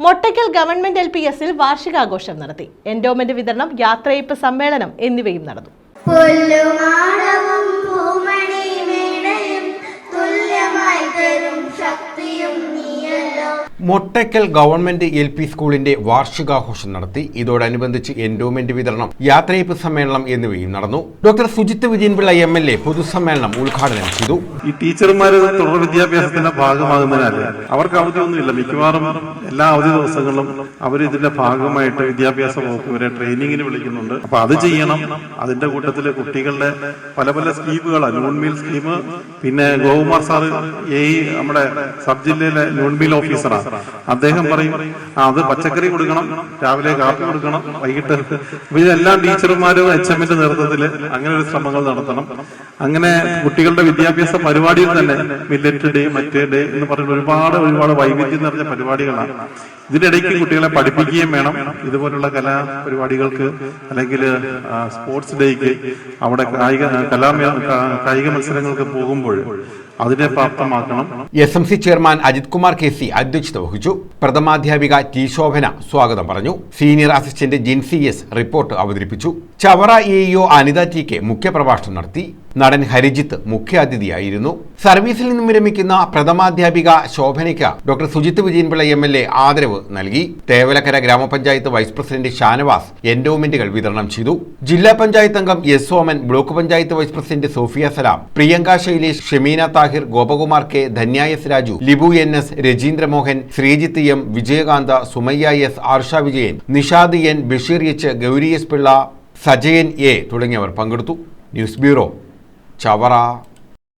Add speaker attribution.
Speaker 1: Mottakkal government L P എസിൽ വാർഷികാഘോഷം നടത്തി. Endowment വിതരണം യാത്രയപ്പ് സമ്മേളനം എന്നിവയും നടന്നു ും.
Speaker 2: ശക്തിയും നീയല്ലോ
Speaker 3: മൊട്ടയ്ക്കൽ ഗവൺമെന്റ് എൽ പി സ്കൂളിന്റെ വാർഷികാഘോഷം നടത്തി. ഇതോടനുബന്ധിച്ച് എൻഡോമെന്റ് വിതരണം യാത്രയപ്പ് സമ്മേളനം എന്നിവയും നടന്നു. Doctor Sujith Vijayanpillai M L A പൊതുസമ്മേളനം ഉദ്ഘാടനം ചെയ്തു.
Speaker 4: ഈ ടീച്ചർമാർ തുടർ വിദ്യാഭ്യാസത്തിന്റെ ഭാഗമാകുന്നതിനാൽ അവർക്ക് അവധിയൊന്നുമില്ല. മിക്കവാറും എല്ലാ അവധി ദിവസങ്ങളിലും അവർ ഇതിന്റെ ഭാഗമായിട്ട് വിദ്യാഭ്യാസ വകുപ്പ് വരെ ട്രെയിനിങ്ങിന് വിളിക്കുന്നുണ്ട്. അപ്പൊ അത് ചെയ്യണം. അതിന്റെ കൂട്ടത്തിൽ കുട്ടികളുടെ പല പല സ്കീമുകൾ നൂൺ മീൽ സ്കീം പിന്നെ ഗോകുമാർ സാർ ഈ നമ്മുടെ സബ് ജില്ലയിലെ നൂൺ മീൽ ഓഫീസറാണ് അദ്ദേഹം പറയും "ആ, അത് പച്ചക്കറി കൊടുക്കണം രാവിലെ കാപ്പി കൊടുക്കണം വൈകിട്ട് ഇതെല്ലാം ടീച്ചർമാരും എച്ച് എമ്മിന്റെ നേതൃത്വത്തിൽ അങ്ങനെ ഒരു ശ്രമങ്ങൾ നടത്തണം. അങ്ങനെ കുട്ടികളുടെ വിദ്യാഭ്യാസ പരിപാടിയിൽ തന്നെ മില്ലറ്റ് ഡേ മറ്റേ ഡേ എന്ന് പറയുന്ന ഒരുപാട് ഒരുപാട് വൈവിധ്യം നിറഞ്ഞ പരിപാടികളാണ്. ഇതിനിടയ്ക്ക് കുട്ടികളെ പഠിപ്പിക്കുകയും വേണം. ഇതുപോലുള്ള കലാ പരിപാടികൾക്ക് അല്ലെങ്കിൽ സ്പോർട്സ് ഡേക്ക് അവിടെ കായിക കലാ കായിക മത്സരങ്ങൾക്ക് പോകുമ്പോൾ അതിനെ പ്രാപ്തമാക്കണം.
Speaker 3: S M C chairman Ajith Kumar K C അധ്യക്ഷത വഹിച്ചു. പ്രഥമാധ്യാപിക ടി ശോഭന സ്വാഗതം പറഞ്ഞു. Senior assistant Jincy S report അവതരിപ്പിച്ചു. Chavara A E O Anitha T K മുഖ്യപ്രഭാഷണം നടത്തി. നടൻ ഹരിജിത്ത് മുഖ്യാതിഥിയായിരുന്നു. സർവീസിൽ നിന്നും വിരമിക്കുന്ന പ്രഥമാധ്യാപിക ശോഭനയ്ക്ക് doctor Sujith Vijayanpillai M L A ആദരവ് നൽകി. തേവലക്കര ഗ്രാമപഞ്ചായത്ത് വൈസ് പ്രസിഡന്റ് ഷാനവാസ് എൻഡോമെന്റുകൾ വിതരണം ചെയ്തു. ജില്ലാ പഞ്ചായത്ത് അംഗം S Oman block panchayat vice president Sofia Salam Priyanka Shailesh Shemeena Thahir Gopakumar K Dhanya S Raju Libu N S Rajeendramohan Sreejith M Vijayakantha Sumayya S Arsha Vijayan Nishad N Basheer H Gouri S Pillai Sajayan A തുടങ്ങിയവർ പങ്കെടുത്തു. News bureau Chavara.